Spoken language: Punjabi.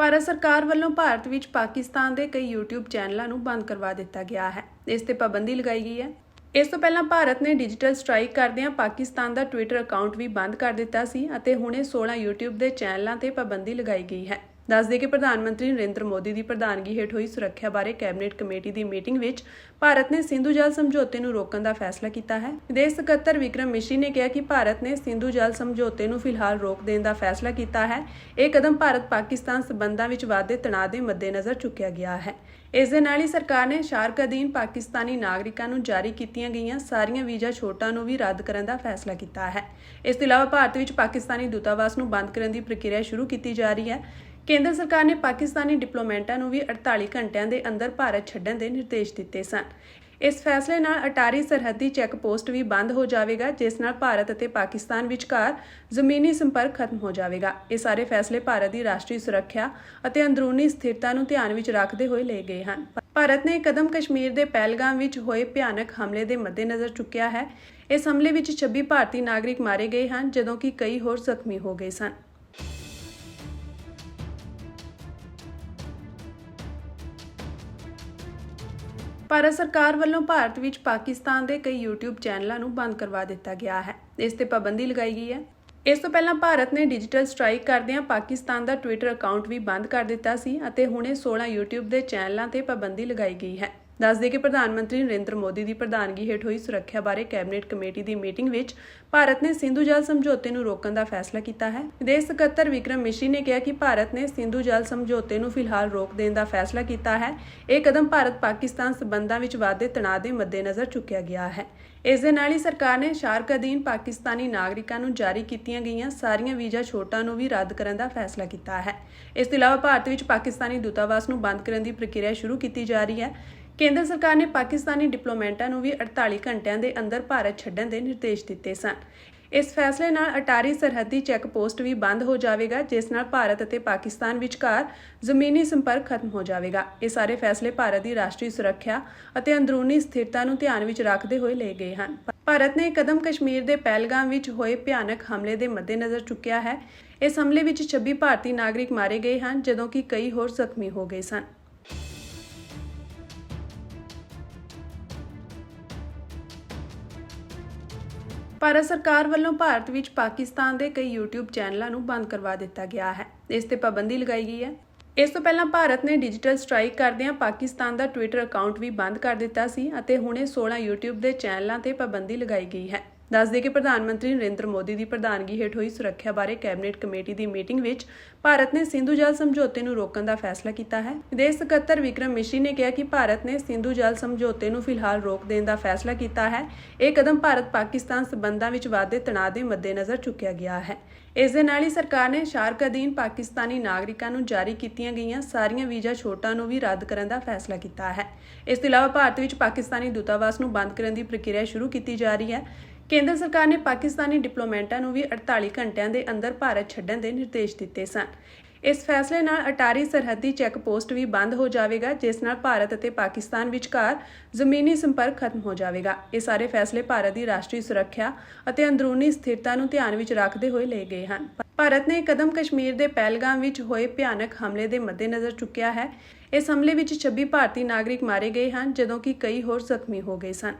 ਭਾਰਤ ਸਰਕਾਰ ਵੱਲੋਂ ਭਾਰਤ ਵਿੱਚ ਪਾਕਿਸਤਾਨ ਦੇ ਕਈ YouTube ਚੈਨਲਾਂ ਨੂੰ ਬੰਦ ਕਰਵਾ ਦਿੱਤਾ ਗਿਆ ਹੈ। ਇਸ ਤੇ ਪਾਬੰਦੀ ਲਗਾਈ ਗਈ ਹੈ। ਇਸ ਤੋਂ ਪਹਿਲਾਂ ਭਾਰਤ ਨੇ ਡਿਜੀਟਲ ਸਟ੍ਰਾਈਕ ਕਰਦਿਆਂ ਪਾਕਿਸਤਾਨ ਦਾ ਟਵਿੱਟਰ ਅਕਾਊਂਟ ਵੀ ਬੰਦ ਕਰ ਦਿੱਤਾ ਸੀ ਅਤੇ ਹੁਣੇ 16 YouTube ਦੇ ਚੈਨਲਾਂ ਤੇ ਪਾਬੰਦੀ ਲਗਾਈ ਗਈ ਹੈ। ਦੱਸਦੇ ਕਿ ਪ੍ਰਧਾਨ ਮੰਤਰੀ ਨਰਿੰਦਰ ਮੋਦੀ ਦੀ ਪ੍ਰਧਾਨਗੀ ਹੇਠ ਹੋਈ ਸੁਰੱਖਿਆ ਬਾਰੇ ਕੈਬਨਿਟ ਕਮੇਟੀ ਦੀ ਮੀਟਿੰਗ ਵਿੱਚ ਭਾਰਤ ਨੇ ਸਿੰਧੂ ਜਲ ਸਮਝੌਤੇ ਨੂੰ ਰੋਕਣ ਦਾ ਫੈਸਲਾ ਕੀਤਾ ਹੈ। ਵਿਦੇਸ਼ ਸਕੱਤਰ ਵਿਕਰਮ ਮਿਸ਼ਰੀ ਨੇ ਕਿਹਾ ਕਿ ਭਾਰਤ ਨੇ ਸਿੰਧੂ ਜਲ ਸਮਝੌਤੇ ਨੂੰ ਫਿਲਹਾਲ ਰੋਕ ਦੇਣ ਦਾ ਫੈਸਲਾ ਕੀਤਾ ਹੈ। ਇਹ ਕਦਮ ਭਾਰਤ ਪਾਕਿਸਤਾਨ ਸਬੰਧਾਂ ਵਿੱਚ ਵਾਧੇ ਤਣਾਅ ਦੇ ਮੱਦੇਨਜ਼ਰ ਚੁੱਕਿਆ ਗਿਆ ਹੈ। ਇਸ ਦੇ ਨਾਲ ਹੀ ਸਰਕਾਰ ਨੇ ਸ਼ਾਰਕ ਅਧੀਨ ਪਾਕਿਸਤਾਨੀ ਨਾਗਰਿਕਾਂ ਨੂੰ ਜਾਰੀ ਕੀਤੀਆਂ ਗਈਆਂ ਸਾਰੀਆਂ ਵੀਜ਼ਾ ਛੋਟਾਂ ਨੂੰ ਵੀ ਰੱਦ ਕਰਨ ਦਾ ਫੈਸਲਾ ਕੀਤਾ ਹੈ। ਇਸ ਤੋਂ ਇਲਾਵਾ ਭਾਰਤ ਵਿੱਚ ਪਾਕਿਸਤਾਨੀ ਦੂਤਾਵਾਸ ਨੂੰ ਬੰਦ ਕਰਨ ਦੀ ਪ੍ਰਕਿਰਿਆ ਸ਼ੁਰੂ ਕੀਤੀ ਜਾ ਰਹੀ ਹੈ। ਕੇਂਦਰ ਸਰਕਾਰ ਨੇ ਪਾਕਿਸਤਾਨੀ ਡਿਪਲੋਮੈਂਟਾਂ ਨੂੰ ਵੀ 48 ਘੰਟਿਆਂ ਦੇ ਅੰਦਰ ਭਾਰਤ ਛੱਡਣ ਦੇ ਨਿਰਦੇਸ਼ ਦਿੱਤੇ ਸਨ। ਇਸ ਫੈਸਲੇ ਨਾਲ ਅਟਾਰੀ ਸਰਹੱਦੀ ਚੈੱਕ ਪੋਸਟ ਵੀ ਬੰਦ ਹੋ ਜਾਵੇਗਾ, ਜਿਸ ਨਾਲ ਭਾਰਤ ਅਤੇ ਪਾਕਿਸਤਾਨ ਵਿਚਕਾਰ ਜ਼ਮੀਨੀ ਸੰਪਰਕ ਖਤਮ ਹੋ ਜਾਵੇਗਾ। ਇਹ ਸਾਰੇ ਫੈਸਲੇ ਭਾਰਤ ਦੀ ਰਾਸ਼ਟਰੀ ਸੁਰੱਖਿਆ ਅਤੇ ਅੰਦਰੂਨੀ ਸਥਿਰਤਾ ਨੂੰ ਧਿਆਨ ਵਿੱਚ ਰੱਖਦੇ ਹੋਏ ਲਏ ਗਏ ਹਨ। ਭਾਰਤ ਨੇ ਇਹ ਕਦਮ ਕਸ਼ਮੀਰ ਦੇ ਪਹਿਲਗਾਮ ਵਿੱਚ ਹੋਏ ਭਿਆਨਕ ਹਮਲੇ ਦੇ ਮੱਦੇਨਜ਼ਰ ਚੁੱਕਿਆ ਹੈ। ਇਸ ਹਮਲੇ ਵਿੱਚ 26 ਭਾਰਤੀ ਨਾਗਰਿਕ ਮਾਰੇ ਗਏ ਹਨ, ਜਦੋਂ ਕਿ ਕਈ ਹੋਰ ਜ਼ਖਮੀ ਹੋ ਗਏ ਸਨ। ਭਾਰਤ ਸਰਕਾਰ ਵੱਲੋਂ ਭਾਰਤ ਵਿੱਚ ਪਾਕਿਸਤਾਨ ਦੇ ਕਈ YouTube ਚੈਨਲਾਂ ਨੂੰ ਬੰਦ ਕਰਵਾ ਦਿੱਤਾ ਗਿਆ ਹੈ। ਇਸ ਤੇ ਪਾਬੰਦੀ ਲਗਾਈ ਗਈ ਹੈ। ਇਸ ਤੋਂ ਪਹਿਲਾਂ ਭਾਰਤ ਨੇ ਡਿਜੀਟਲ ਸਟ੍ਰਾਈਕ ਕਰਦਿਆਂ ਪਾਕਿਸਤਾਨ ਦਾ ਟਵਿੱਟਰ ਅਕਾਊਂਟ ਵੀ ਬੰਦ ਕਰ ਦਿੱਤਾ ਸੀ ਅਤੇ ਹੁਣੇ 16 YouTube ਦੇ ਚੈਨਲਾਂ ਤੇ ਪਾਬੰਦੀ ਲਗਾਈ ਗਈ ਹੈ। ਦੱਸਦੇ ਕਿ ਪ੍ਰਧਾਨ ਮੰਤਰੀ ਨਰਿੰਦਰ ਮੋਦੀ ਦੀ ਪ੍ਰਧਾਨਗੀ ਹੇਠ ਹੋਈ ਸੁਰੱਖਿਆ ਬਾਰੇ ਕੈਬਨਿਟ ਕਮੇਟੀ ਦੀ ਮੀਟਿੰਗ ਵਿੱਚ ਭਾਰਤ ਨੇ ਸਿੰਧੂ ਜਲ ਸਮਝੌਤੇ ਨੂੰ ਰੋਕਣ ਦਾ ਫੈਸਲਾ ਕੀਤਾ ਹੈ। ਵਿਦੇਸ਼ ਸਕੱਤਰ ਵਿਕਰਮ ਮਿਸ਼ਰੀ ਨੇ ਕਿਹਾ ਕਿ ਭਾਰਤ ਨੇ ਸਿੰਧੂ ਜਲ ਸਮਝੌਤੇ ਨੂੰ ਫਿਲਹਾਲ ਰੋਕ ਦੇਣ ਦਾ ਫੈਸਲਾ ਕੀਤਾ ਹੈ। ਇਹ ਕਦਮ ਭਾਰਤ ਪਾਕਿਸਤਾਨ ਸਬੰਧਾਂ ਵਿੱਚ ਵਾਧੇ ਤਣਾਅ ਦੇ ਮੱਦੇਨਜ਼ਰ ਚੁੱਕਿਆ ਗਿਆ ਹੈ। ਇਸ ਦੇ ਨਾਲ ਹੀ ਸਰਕਾਰ ਨੇ ਸ਼ਾਰਕ ਅਧੀਨ ਪਾਕਿਸਤਾਨੀ ਨਾਗਰਿਕਾਂ ਨੂੰ ਜਾਰੀ ਕੀਤੀਆਂ ਗਈਆਂ ਸਾਰੀਆਂ ਵੀਜ਼ਾ ਛੋਟਾਂ ਨੂੰ ਵੀ ਰੱਦ ਕਰਨ ਦਾ ਫੈਸਲਾ ਕੀਤਾ ਹੈ। ਇਸ ਤੋਂ ਇਲਾਵਾ ਭਾਰਤ ਵਿੱਚ ਪਾਕਿਸਤਾਨੀ ਦੂਤਾਵਾਸ ਨੂੰ ਬੰਦ ਕਰਨ ਦੀ ਪ੍ਰਕਿਰਿਆ ਸ਼ੁਰੂ ਕੀਤੀ ਜਾ ਰਹੀ ਹੈ। ਕੇਂਦਰ ਸਰਕਾਰ ਨੇ ਪਾਕਿਸਤਾਨੀ ਡਿਪਲੋਮੈਂਟਾਂ ਨੂੰ ਵੀ 48 ਘੰਟਿਆਂ ਦੇ ਅੰਦਰ ਭਾਰਤ ਛੱਡਣ ਦੇ ਨਿਰਦੇਸ਼ ਦਿੱਤੇ ਸਨ। ਇਸ ਫੈਸਲੇ ਨਾਲ ਅਟਾਰੀ ਸਰਹੱਦੀ ਚੈੱਕ ਪੋਸਟ ਵੀ ਬੰਦ ਹੋ ਜਾਵੇਗਾ, ਜਿਸ ਨਾਲ ਭਾਰਤ ਅਤੇ ਪਾਕਿਸਤਾਨ ਵਿਚਕਾਰ ਜ਼ਮੀਨੀ ਸੰਪਰਕ ਖਤਮ ਹੋ ਜਾਵੇਗਾ। ਇਹ ਸਾਰੇ ਫੈਸਲੇ ਭਾਰਤ ਦੀ ਰਾਸ਼ਟਰੀ ਸੁਰੱਖਿਆ ਅਤੇ ਅੰਦਰੂਨੀ ਸਥਿਰਤਾ ਨੂੰ ਧਿਆਨ ਵਿੱਚ ਰੱਖਦੇ ਹੋਏ ਲਏ ਗਏ ਹਨ। ਭਾਰਤ ਨੇ ਇਹ ਕਦਮ ਕਸ਼ਮੀਰ ਦੇ ਪਹਿਲਗਾਮ ਵਿੱਚ ਹੋਏ ਭਿਆਨਕ ਹਮਲੇ ਦੇ ਮੱਦੇਨਜ਼ਰ ਚੁੱਕਿਆ ਹੈ। ਇਸ ਹਮਲੇ ਵਿੱਚ 26 ਭਾਰਤੀ ਨਾਗਰਿਕ ਮਾਰੇ ਗਏ ਹਨ, ਜਦੋਂ ਕਿ ਕਈ ਹੋਰ ਜ਼ਖਮੀ ਹੋ ਗਏ ਸਨ। ਭਾਰਤ ਸਰਕਾਰ ਵੱਲੋਂ ਭਾਰਤ ਵਿੱਚ ਪਾਕਿਸਤਾਨ ਦੇ ਕਈ YouTube ਚੈਨਲਾਂ ਨੂੰ ਬੰਦ ਕਰਵਾ ਦਿੱਤਾ ਗਿਆ ਹੈ। ਇਸ ਤੇ ਪਾਬੰਦੀ ਲਗਾਈ ਗਈ ਹੈ। ਇਸ ਤੋਂ ਪਹਿਲਾਂ ਭਾਰਤ ਨੇ ਡਿਜੀਟਲ ਸਟ੍ਰਾਈਕ ਕਰਦਿਆਂ ਪਾਕਿਸਤਾਨ ਦਾ ਟਵਿੱਟਰ ਅਕਾਊਂਟ ਵੀ ਬੰਦ ਕਰ ਦਿੱਤਾ ਸੀ ਅਤੇ ਹੁਣੇ 16 YouTube ਦੇ ਚੈਨਲਾਂ ਤੇ ਪਾਬੰਦੀ ਲਗਾਈ ਗਈ ਹੈ। ਦੱਸਦੇ ਕਿ ਪ੍ਰਧਾਨ ਮੰਤਰੀ ਨਰਿੰਦਰ ਮੋਦੀ ਦੀ ਪ੍ਰਧਾਨਗੀ ਹੇਠ ਹੋਈ ਸੁਰੱਖਿਆ ਬਾਰੇ ਕੈਬਨਿਟ ਕਮੇਟੀ ਦੀ ਮੀਟਿੰਗ ਵਿੱਚ ਭਾਰਤ ਨੇ ਸਿੰਧੂ ਜਲ ਸਮਝੌਤੇ ਨੂੰ ਰੋਕਣ ਦਾ ਫੈਸਲਾ ਕੀਤਾ ਹੈ। ਵਿਦੇਸ਼ ਸਕੱਤਰ ਵਿਕਰਮ ਮਿਸ਼ਰੀ ਨੇ ਕਿਹਾ ਕਿ ਭਾਰਤ ਨੇ ਸਿੰਧੂ ਜਲ ਸਮਝੌਤੇ ਨੂੰ ਫਿਲਹਾਲ ਰੋਕ ਦੇਣ ਦਾ ਫੈਸਲਾ ਕੀਤਾ ਹੈ। ਇਹ ਕਦਮ ਭਾਰਤ ਪਾਕਿਸਤਾਨ ਸਬੰਧਾਂ ਵਿੱਚ ਵਾਧੇ ਤਣਾਅ ਦੇ ਮੱਦੇਨਜ਼ਰ ਚੁੱਕਿਆ ਗਿਆ ਹੈ। ਇਸ ਦੇ ਨਾਲ ਹੀ ਸਰਕਾਰ ਨੇ ਸ਼ਾਰਕ ਅਧੀਨ ਪਾਕਿਸਤਾਨੀ ਨਾਗਰਿਕਾਂ ਨੂੰ ਜਾਰੀ ਕੀਤੀਆਂ ਗਈਆਂ ਸਾਰੀਆਂ ਵੀਜ਼ਾ ਛੋਟਾਂ ਨੂੰ ਵੀ ਰੱਦ ਕਰਨ ਦਾ ਫੈਸਲਾ ਕੀਤਾ ਹੈ। ਇਸ ਤੋਂ ਇਲਾਵਾ ਭਾਰਤ ਵਿੱਚ ਪਾਕਿਸਤਾਨੀ ਦੂਤਾਵਾਸ ਨੂੰ ਬੰਦ ਕਰਨ ਦੀ ਪ੍ਰਕਿਰਿਆ ਸ਼ੁਰੂ ਕੀਤੀ ਜਾ ਰਹੀ ਹੈ। ਕੇਂਦਰ ਸਰਕਾਰ ਨੇ ਪਾਕਿਸਤਾਨੀ ਡਿਪਲੋਮੈਂਟਾਂ ਨੂੰ ਵੀ 48 ਘੰਟਿਆਂ ਦੇ ਅੰਦਰ ਭਾਰਤ ਛੱਡਣ ਦੇ ਨਿਰਦੇਸ਼ ਦਿੱਤੇ ਸਨ। ਇਸ ਫੈਸਲੇ ਨਾਲ ਅਟਾਰੀ ਸਰਹੱਦੀ ਚੈੱਕ ਪੋਸਟ ਵੀ ਬੰਦ ਹੋ ਜਾਵੇਗਾ, ਜਿਸ ਨਾਲ ਭਾਰਤ ਅਤੇ ਪਾਕਿਸਤਾਨ ਵਿਚਕਾਰ ਜ਼ਮੀਨੀ ਸੰਪਰਕ ਖਤਮ ਹੋ ਜਾਵੇਗਾ। ਇਹ ਸਾਰੇ ਫੈਸਲੇ ਭਾਰਤ ਦੀ ਰਾਸ਼ਟਰੀ ਸੁਰੱਖਿਆ ਅਤੇ ਅੰਦਰੂਨੀ ਸਥਿਰਤਾ ਨੂੰ ਧਿਆਨ ਵਿੱਚ ਰੱਖਦੇ ਹੋਏ ਲਏ ਗਏ ਹਨ। ਭਾਰਤ ਨੇ ਇਹ ਕਦਮ ਕਸ਼ਮੀਰ ਦੇ ਪਹਿਲਗਾਮ ਵਿੱਚ ਹੋਏ ਭਿਆਨਕ ਹਮਲੇ ਦੇ ਮੱਦੇਨਜ਼ਰ ਚੁੱਕਿਆ ਹੈ। ਇਸ ਹਮਲੇ ਵਿੱਚ 26 ਭਾਰਤੀ ਨਾਗਰਿਕ ਮਾਰੇ ਗਏ ਹਨ, ਜਦੋਂ ਕਿ ਕਈ ਹੋਰ ਜ਼ਖਮੀ ਹੋ ਗਏ ਸਨ।